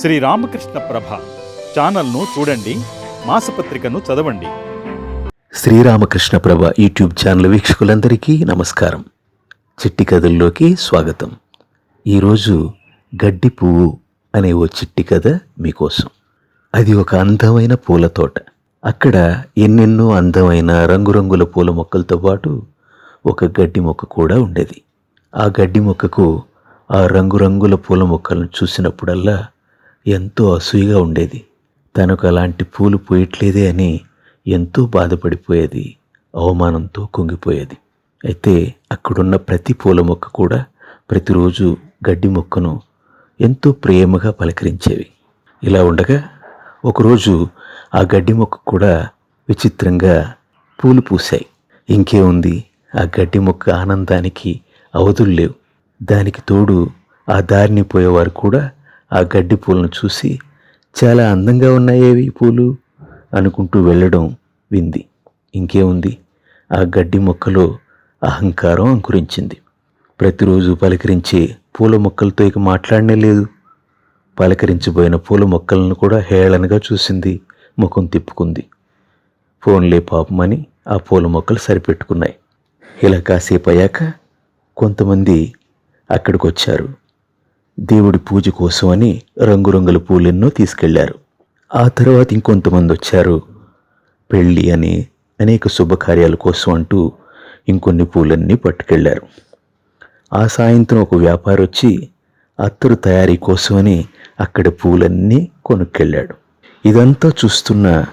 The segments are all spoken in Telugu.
శ్రీ రామకృష్ణ ప్రభ ఛానల్ను చూడండి మాసపత్రికను చదవండి. శ్రీరామకృష్ణ ప్రభ యూట్యూబ్ ఛానల్ వీక్షకులందరికీ నమస్కారం. చిట్టి కథల్లోకి స్వాగతం. ఈరోజు గడ్డి పువ్వు అనే ఓ చిట్టి కథ మీకోసం. అది ఒక అందమైన పూల తోట. అక్కడ ఎన్నెన్నో అందమైన రంగురంగుల పూల మొక్కలతో పాటు ఒక గడ్డి మొక్క కూడా ఉండేది. ఆ గడ్డి మొక్కకు ఆ రంగురంగుల పూల మొక్కలను చూసినప్పుడల్లా ఎంతో అసూయగా ఉండేది. తనకు అలాంటి పూలు పోయట్లేదే అని ఎంతో బాధపడిపోయేది. అవమానంతో కుంగిపోయేది. అయితే అక్కడున్న ప్రతి పూల మొక్క కూడా ప్రతిరోజు గడ్డి మొక్కను ఎంతో ప్రేమగా పలకరించేవి. ఇలా ఉండగా ఒకరోజు ఆ గడ్డి మొక్క కూడా విచిత్రంగా పూలు పూశాయి. ఇంకేముంది ఆ గడ్డి మొక్క ఆనందానికి అవధులు లేవు. దానికి తోడు ఆ దారిని పోయేవారు కూడా ఆ గడ్డి పూలను చూసి చాలా అందంగా ఉన్నాయేవి పూలు? అనుకుంటూ వెళ్ళడం వింది. ఇంకేముంది? ఆ గడ్డి మొక్కలో అహంకారం అంకురించింది. ప్రతిరోజు పలకరించే పూల మొక్కలతో ఇక మాట్లాడనే లేదు. పలకరించిపోయిన పూల మొక్కలను కూడా హేళనగా చూసింది. ముఖం తిప్పుకుంది. ఫోన్లే పాపమని ఆ పూల మొక్కలు సరిపెట్టుకున్నాయి. ఇలా కాసేపు అయ్యాక కొంతమంది అక్కడికి వచ్చారు దేవుడి పూజ కోసం అని రంగురంగుల పూలెన్నో తీసుకెళ్ళారు. ఆ తర్వాత ఇంకొంతమంది వచ్చారు పెళ్ళి అని అనేక శుభకార్యాల కోసం అంటూ ఇంకొన్ని పూలన్నీ పట్టుకెళ్ళారు. ఆ సాయంత్రం ఒక వ్యాపారి వచ్చి అత్తరు తయారీ కోసమని అక్కడ పూలన్నీ కొనుక్కెళ్ళాడు. ఇదంతా చూస్తున్న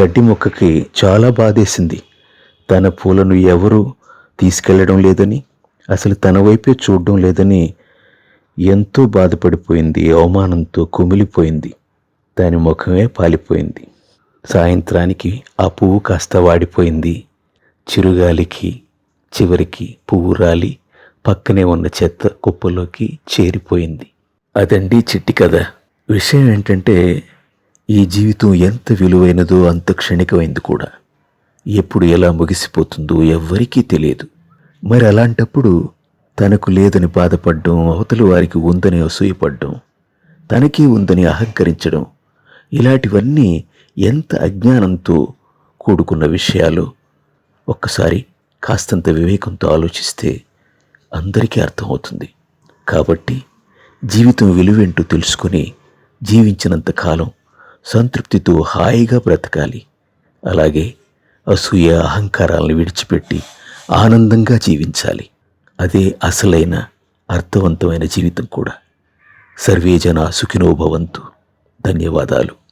గడ్డి మొక్కకి చాలా బాధేసింది. తన పూలను ఎవరు తీసుకెళ్ళడం లేదని అసలు తన వైపే చూడడం లేదని ఎంతో బాధపడిపోయింది అవమానంతో కుమిలిపోయింది దాని ముఖమే పాలిపోయింది. సాయంత్రానికి ఆ పువ్వు కాస్త వాడిపోయింది. చిరుగాలికి చివరికి పువ్వు రాలి పక్కనే ఉన్న చెత్త కుప్పలోకి చేరిపోయింది. అదండి చిట్టి కథ. విషయం ఏంటంటే ఈ జీవితం ఎంత విలువైనదో అంత క్షణికమైంది కూడా. ఎప్పుడు ఎలా ముగిసిపోతుందో ఎవ్వరికీ తెలియదు. మరి అలాంటప్పుడు తనకు లేదని బాధపడడం అవతలి వారికి ఉందని అసూయపడ్డం తనకి ఉందని అహంకరించడం ఇలాంటివన్నీ ఎంత అజ్ఞానంతో కూడుకున్న విషయాలు? ఒక్కసారి కాస్తంత వివేకంతో ఆలోచిస్తే అందరికీ అర్థమవుతుంది. కాబట్టి జీవితం విలువేంటో తెలుసుకుని జీవించినంత కాలం సంతృప్తితో హాయిగా బ్రతకాలి. అలాగే అసూయ అహంకారాలను విడిచిపెట్టి ఆనందంగా జీవించాలి. అదే అసలైన అర్థవంతమైన జీవితం కూడా. సర్వే సుఖినోభవంతు భవంతు. ధన్యవాదాలు.